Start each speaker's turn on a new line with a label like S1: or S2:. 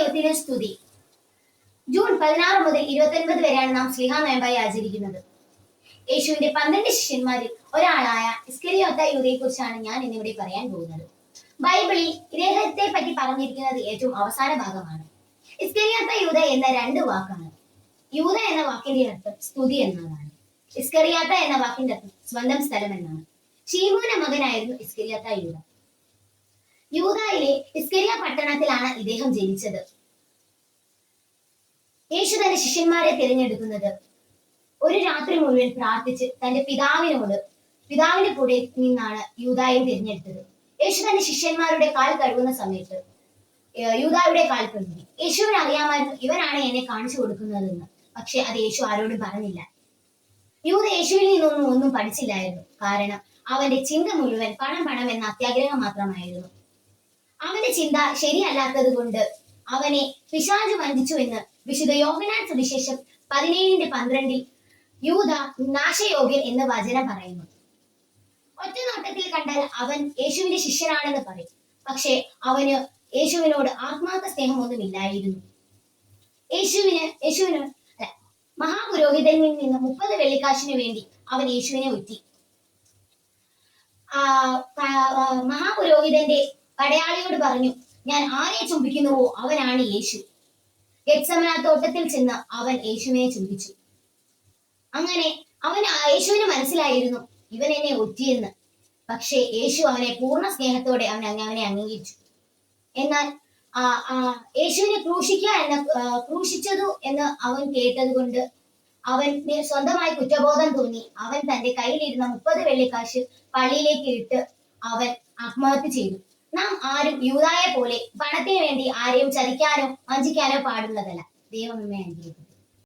S1: ദൈവത്തിന് സ്തുതി. ജൂൺ പതിനാറ് മുതൽ ഇരുപത്തൊൻപത് വരെയാണ് നാം സ്ലിഹ നോയമ്പായി ആചരിക്കുന്നത്. യേശുവിന്റെ പന്ത്രണ്ട് ശിഷ്യന്മാരിൽ ഒരാളായ ഇസ്കരിയോത്ത യൂതയെ കുറിച്ചാണ് ഞാൻ ഇന്നിവിടെ പറയാൻ പോകുന്നത്. ബൈബിളിൽ ഇദ്ദേഹത്തെ പറ്റി പറഞ്ഞിരിക്കുന്നത് ഏറ്റവും അവസാന ഭാഗമാണ്. ഇസ്കരിയോത്ത യൂത എന്ന രണ്ട് വാക്കാണ്. യൂത എന്ന വാക്കിന്റെ അർത്ഥം സ്തുതി എന്നതാണ്. ഇസ്കരിയാത്ത എന്ന വാക്കിന്റെ അർത്ഥം സ്വന്തം സ്ഥലം എന്നാണ്. ചീമൂന മകനായിരുന്നു ഇസ്കരിയാത്ത യൂത. യൂതായിലെ ഇസ്കരിയ പട്ടണത്തിലാണ് ഇദ്ദേഹം ജനിച്ചത്. യേശു തന്റെ ശിഷ്യന്മാരെ തിരഞ്ഞെടുക്കുന്നത്. ഒരു രാത്രി മുഴുവൻ പ്രാർത്ഥിച്ച് തന്റെ പിതാവിനോട് പിതാവിന്റെ കൂടെ നിന്നാണ് യൂതായെ തിരഞ്ഞെടുത്തത്. യേശു തന്റെ ശിഷ്യന്മാരുടെ കാൽ കഴുകുന്ന സമയത്ത് യൂതായുടെ കാൽ കഴുകി. യേശുവിന് അറിയാമായിരുന്നു ഇവനാണ് എന്നെ കാണിച്ചു കൊടുക്കുന്നതെന്ന്. പക്ഷെ അത് യേശു ആരോടും പറഞ്ഞില്ല. യൂത യേശുവിൽ നിന്നൊന്നും ഒന്നും പഠിച്ചില്ലായിരുന്നു. കാരണം അവന്റെ ചിന്ത മുഴുവൻ പണം പണം എന്ന അത്യാഗ്രഹം മാത്രമായിരുന്നു. അവന്റെ ചിന്ത ശരിയല്ലാത്തത് കൊണ്ട് അവനെ പിശാചു വഞ്ചിച്ചു എന്ന് വിശുദ്ധ യോഹനാൻ സുവിശേഷം പതിനേഴിന്റെ പന്ത്രണ്ടിൽ യൂത നാശയോഗ്യൻ എന്ന വചനം പറയുന്നു. ഒറ്റ നോട്ടത്തിൽ കണ്ടാൽ അവൻ യേശുവിന്റെ ശിഷ്യനാണെന്ന് പറയും. പക്ഷേ അവന് യേശുവിനോട് ആത്മാർത്ഥ സ്നേഹമൊന്നും ഇല്ലായിരുന്നു യേശുവിന് യേശുവിന് മഹാപുരോഹിതനിൽ നിന്ന് മുപ്പത് വെള്ളിക്കാശിനു വേണ്ടി അവൻ യേശുവിനെ ഒറ്റി മഹാപുരോഹിതന്റെ പടയാളിയോട് പറഞ്ഞു ഞാൻ ആരെ ചുംബിക്കുന്നുവോ? അവനാണ് യേശു. ഗെത്സമന തോട്ടത്തിൽ ചെന്ന് അവൻ യേശുവിനെ ചുംബിച്ചു. അങ്ങനെ അവൻ യേശുവിന് മനസ്സിലായിരുന്നു ഇവൻ എന്നെ ഒറ്റിയെന്ന്. പക്ഷേ യേശു അവനെ പൂർണ സ്നേഹത്തോടെ അവൻ അവനെ അംഗീകരിച്ചു. എന്നാൽ ആ യേശുവിനെ ക്രൂശിക്കുക എന്ന ക്രൂശിച്ചതു എന്ന് അവൻ കേട്ടത് കൊണ്ട് അവൻ സ്വന്തമായി കുറ്റബോധം തോന്നി. അവൻ തന്റെ കയ്യിലിരുന്ന മുപ്പത് വെള്ളിക്കാശ് പള്ളിയിലേക്ക് ഇട്ട് അവൻ ആത്മഹത്യ ചെയ്തു. നാം ആരും യൂതായെ പോലെ പണത്തിന് വേണ്ടി ആരെയും ചതിക്കാനോ വഞ്ചിക്കാനോ പാടുള്ളതല്ല ദൈവം നമ്മെ അനുഗ്രഹിക്കും